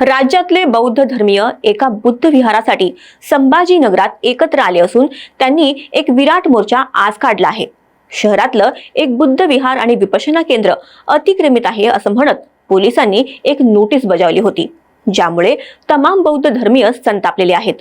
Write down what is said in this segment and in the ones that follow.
राज्यातले बौद्ध धर्मीय एका बुद्ध विहारासाठी संभाजीनगरात एकत्र आले असून त्यांनी एक विराट मोर्चा आज काढला आहे. शहरातलं एक बुद्ध विहार आणि विपशना केंद्र अतिक्रमित आहे असं म्हणत पोलिसांनी एक नोटीस बजावली होती ज्यामुळे तमाम बौद्ध धर्मीय संतापलेले आहेत.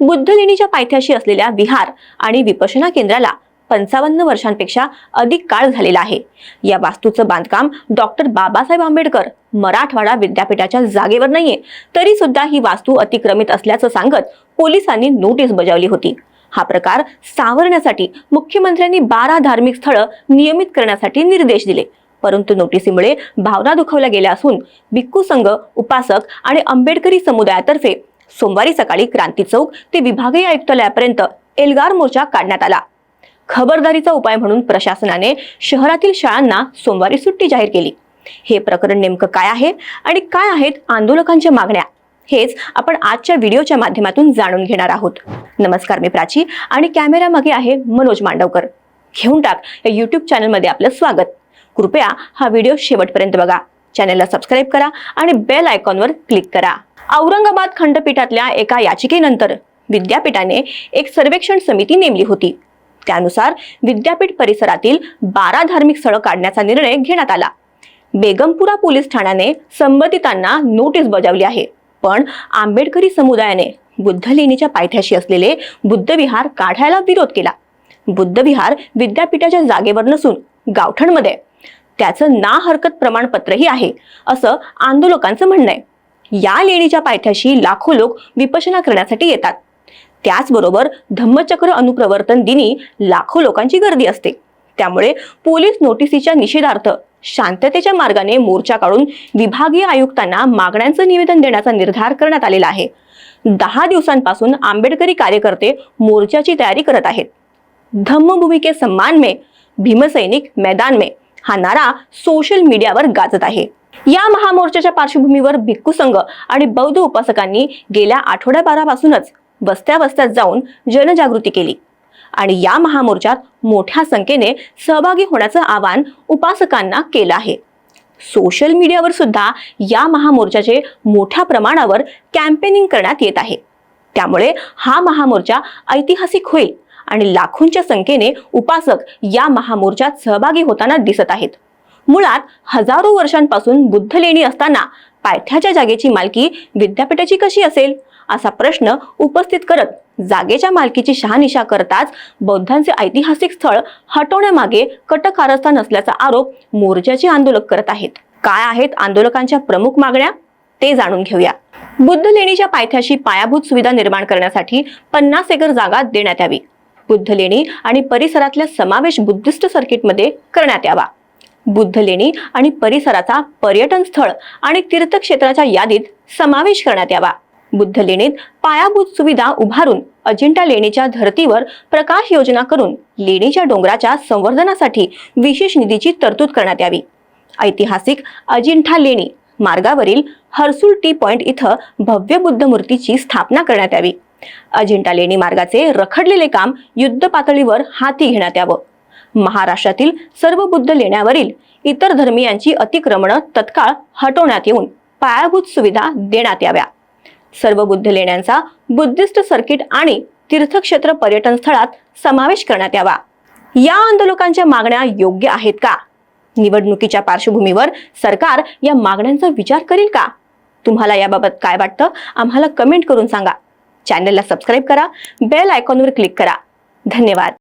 बुद्ध लेणीच्या पायथ्याशी असलेल्या विहार आणि विपशना केंद्राला पंचावन्न वर्षांपेक्षा अधिक काळ झालेला आहे. या वास्तूचं बांधकाम डॉक्टर बाबासाहेब आंबेडकर मराठवाडा विद्यापीठाच्या जागेवर नाहीये. तरी सुद्धा ही वास्तू अतिक्रमित असल्याचं सांगत पोलिसांनी नोटीस बजावली होती. हा प्रकार सावरण्यासाठी मुख्यमंत्र्यांनी बारा धार्मिक स्थळं नियमित करण्यासाठी निर्देश दिले. परंतु नोटिसीमुळे भावना दुखवल्या गेल्या असून भिक्खू संघ उपासक आणि आंबेडकरी समुदायातर्फे सोमवारी सकाळी क्रांती चौक ते विभागीय आयुक्तालयापर्यंत एल्गार मोर्चा काढण्यात आला. खबरदारीचा उपाय म्हणून प्रशासनाने शहरातील शाळांना सोमवारी सुट्टी जाहीर केली. हे प्रकरण नेमकं काय आहे आणि काय आहेत आंदोलकांच्या मागण्या? हेच आपण आजच्या व्हिडिओच्या माध्यमातून जाणून घेणार आहोत. नमस्कार मी प्राची आणि कॅमेऱ्यामागे आहे मनोज मांडवकर. घेऊन टाक या युट्यूब चॅनलमध्ये आपलं स्वागत. कृपया हा व्हिडिओ शेवटपर्यंत बघा. चॅनलला सबस्क्राईब करा आणि बेल आयकॉनवर क्लिक करा. औरंगाबाद खंडपीठातल्या एका याचिकेनंतर विद्यापीठाने एक सर्वेक्षण समिती नेमली होती. त्यानुसार विद्यापीठ परिसरातील बारा धार्मिक स्थळं काढण्याचा निर्णय घेण्यात आला. बेगमपुरा पोलीस ठाण्याने संबंधितांना नोटीस बजावली आहे. पण आंबेडकरी समुदायाने बुद्ध लेणीच्या पायथ्याशी असलेले बुद्धविहार काढायला विरोध केला. बुद्धविहार विद्यापीठाच्या जागेवर नसून गावठणमध्ये. त्याचं ना हरकत प्रमाणपत्रही आहे असं आंदोलकांचं म्हणणं आहे. या लेणीच्या पायथ्याशी लाखो लोक विपशना करण्यासाठी येतात. त्याचबरोबर धम्मचक्र अनुप्रवर्तन दिनी लाखो लोकांची गर्दी असते. त्यामुळे पोलीस नोटिसीच्या निषेधार्थ शांततेच्या मार्गाने मोर्चा काढून विभागीय आयुक्तांना मागण्यांचं निवेदन देण्याचा निर्धार करण्यात आलेला आहे. दहा दिवसांपासून आंबेडकरी कार्यकर्ते मोर्चाची तयारी करत आहेत. धम्मभूमी के सम्मान में भीमसैनिक मैदान में हा नारा सोशल मीडियावर गाजत आहे. या महामोर्चाच्या पार्श्वभूमीवर भिक्खू संघ आणि बौद्ध उपासकांनी गेल्या आठवड्याभरापासूनच वस्त्या वस्त्यात जाऊन जनजागृती केली. आणि या महामोर्चात मोठ्या संख्येने सहभागी होण्याचं आवाहन उपासकांना केलं आहे. सोशल मीडियावर सुद्धा या महामोर्चाचे मोठ्या प्रमाणावर कॅम्पेनिंग करण्यात येत आहे. त्यामुळे हा महामोर्चा ऐतिहासिक होईल आणि लाखोंच्या संख्येने उपासक या महामोर्चात सहभागी होताना दिसत आहेत. मुळात हजारो वर्षांपासून बुद्ध लेणी असताना पायथ्याच्या जागेची मालकी विद्यापीठाची कशी असेल? असा प्रश्न उपस्थित करत जागेच्या मालकीची शहानिशा करताच बौद्धांचे ऐतिहासिक स्थळ हटवण्यामागे कट कारस्थान असल्याचा आरोप मोर्चाचे आंदोलक करत आहेत. काय आहेत आंदोलकांच्या प्रमुख मागण्या? ते जाणून घेऊया. बुद्ध लेणीच्या पायथ्याशी पायाभूत सुविधा निर्माण करण्यासाठी पन्नास एकर जागा देण्यात यावी. बुद्ध लेणी आणि परिसरातल्या समावेश बुद्धिस्ट सर्किटमध्ये करण्यात यावा. बुद्ध लेणी आणि परिसराचा पर्यटन स्थळ आणि तीर्थक्षेत्राच्या यादीत समावेश करण्यात यावा. बुद्ध लेणीत पायाभूत सुविधा उभारून अजिंठा लेणीच्या धर्तीवर प्रकाश योजना करून लेणीच्या डोंगराच्या संवर्धनासाठी विशेष निधीची तरतूद करण्यात यावी. ऐतिहासिक अजिंठा लेणी मार्गावरील हर्सुल टी पॉइंट इथं भव्य बुद्ध मूर्तीची स्थापना करण्यात यावी. अजिंठा लेणी मार्गाचे रखडलेले काम युद्ध पातळीवर हाती घेण्यात यावं. महाराष्ट्रातील सर्व बुद्ध लेण्यावरील इतर धर्मियांची अतिक्रमणं तत्काळ हटवण्यात येऊन पायाभूत सुविधा देण्यात याव्या. सर्व बुद्ध लेण्यांचा बुद्धिस्ट सर्किट आणि तीर्थक्षेत्र पर्यटन स्थळात समावेश करण्यात यावा. या आंदोलकांच्या मागण्या योग्य आहेत का? निवडणुकीच्या पार्श्वभूमीवर सरकार या मागण्यांचा विचार करेल का? तुम्हाला याबाबत काय वाटतं आम्हाला कमेंट करून सांगा. चॅनलला सबस्क्राईब करा बेल आयकॉनवर क्लिक करा. धन्यवाद.